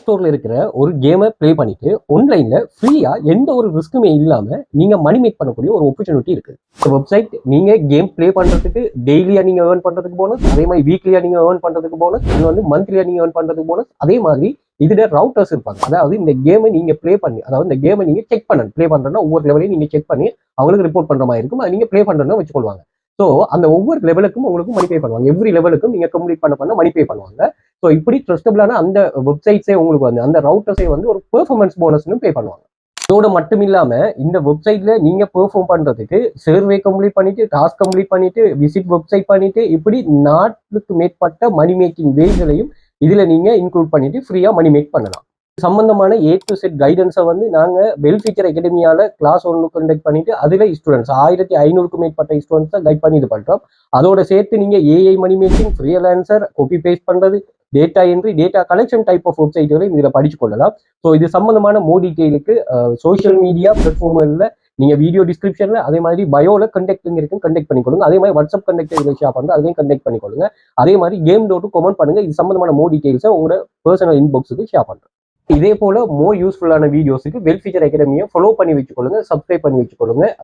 ஸ்டோர்ல இருக்கிற ஒரு கேமை ப்ளே பண்ணிட்டு ஆன்லைன்ல ஃப்ரீயா எந்த ஒரு ரிஸ்க்குமே இல்லாம நீங்க மணி மேக் பண்ணக்கூடிய ஒரு ஆப்பர்ச்சுனிட்டி இருக்கு. இந்த வெப்சைட் நீங்க கேம் ப்ளே பண்றதுக்கு டெய்லியா நீங்க ஏர்ன் பண்றதுக்கு போனஸ் அதே மாதிரி வீக்லியா நீங்க ஏர்ன் பண்றதுக்கு போனஸ் இது வந்து மந்த்லியா நீங்க ஏர்ன் பண்றதுக்கு போனஸ் அதே மாதிரி இதுல ரவுட்டர்ஸ் இருப்பாங்க. அதாவது இந்த கேமை நீங்க ப்ளே பண்ணி அதாவது இந்த கேமை நீங்க செக் பண்ணணும். ப்ளே பண்றதுன்னா ஒவ்வொரு லெவலையும் நீங்க செக் பண்ணி அவங்களுக்கு ரிப்போர்ட் பண்ற மாதிரி இருக்கும். அதை நீங்க ப்ளே பண்றதுன்னு வச்சுக்கொள்வாங்க. ஸோ அந்த ஒவ்வொரு லெவலுக்கும் உங்களுக்கு மணி பே பண்ணுவாங்க. எவ்ரி லெவலுக்கும் நீங்க கம்ப்ளீட் பண்ண பண்ண மணி பே பண்ணுவாங்க. ஸோ இப்படி ட்ரஸ்டபிளான அந்த வெப்சைட்ஸே உங்களுக்கு வந்து அந்த ரவுட்டர்ஸே வந்து ஒரு பெர்ஃபார்மன்ஸ் போனஸ்னு பே பண்ணுவாங்க. இதோட மட்டும் இல்லாம இந்த வெப்சைட்ல நீங்க பெர்ஃபார்ம் பண்றதுக்கு சர்வே கம்ப்ளீட் பண்ணிட்டு டாஸ்க் கம்ப்ளீட் பண்ணிட்டு விசிட் வெப்சைட் பண்ணிட்டு இப்படி நாட்டுக்கு மேற்பட்ட மணி மேக்கிங் வேகளையும் இதுல நீங்க இன்க்ளூட் பண்ணிட்டு ஃப்ரீயா மணி மேக் பண்ணலாம். சம்பந்தமான ஏ டு செட் கைடன்ஸை வந்து நாங்கள் வெல் அகாடமியால் கிளாஸ் ஒன்று கண்டக்ட் பண்ணிட்டு அதில் ஸ்டூடெண்ட்ஸ் ஆயிரத்தி ஐநூறுக்கும் மேற்பட்ட ஸ்டூடெண்ட்ஸை கைட் பண்ணி இது பண்ணுறோம் அதோட சேர்த்து நீங்கள் AI money making freelancer copy paste பண்ணுறது data entry data collection type of வெப்சைட்டுகளை இதில் படிச்சு கொள்ளலாம். ஸோ இது சம்பந்தமான மோ டீட்டெயிலுக்கு சோஷியல் மீடியா பிளாட்ஃபார்ம்ல நீங்கள் வீடியோ டிஸ்கிரிப்ஷனில் அதே மாதிரி பயோல கண்டெக்ட் இருக்கு கண்டெக்ட் பண்ணிக்கொள்ளுங்க அதே மாதிரி வாட்ஸ்அப் கண்டெக்ட் இதில் ஷேர் பண்ணுறது அதையும் கண்டெக்ட் பண்ணிக்கொள்ளுங்க அதே மாதிரி கேம் டோட்டு கமெண்ட் பண்ணுங்கள் இது சம்பந்தமான மோ டீட்டெயில்ஸை உங்களோட பர்சனல் இன்பாக்ஸுக்கு ஷேர் பண்ணுறேன் இதே போல மோர் யூஸ்ஃபுல்லான வீடியோஸுக்கு வெல் ஃபீச்சர் அகாடமியை ஃபாலோ பண்ணி வச்சுக்கொள்ளுங்க சப்ஸ்கிரைப் பண்ணி வச்சுக்கொள்ளுங்க.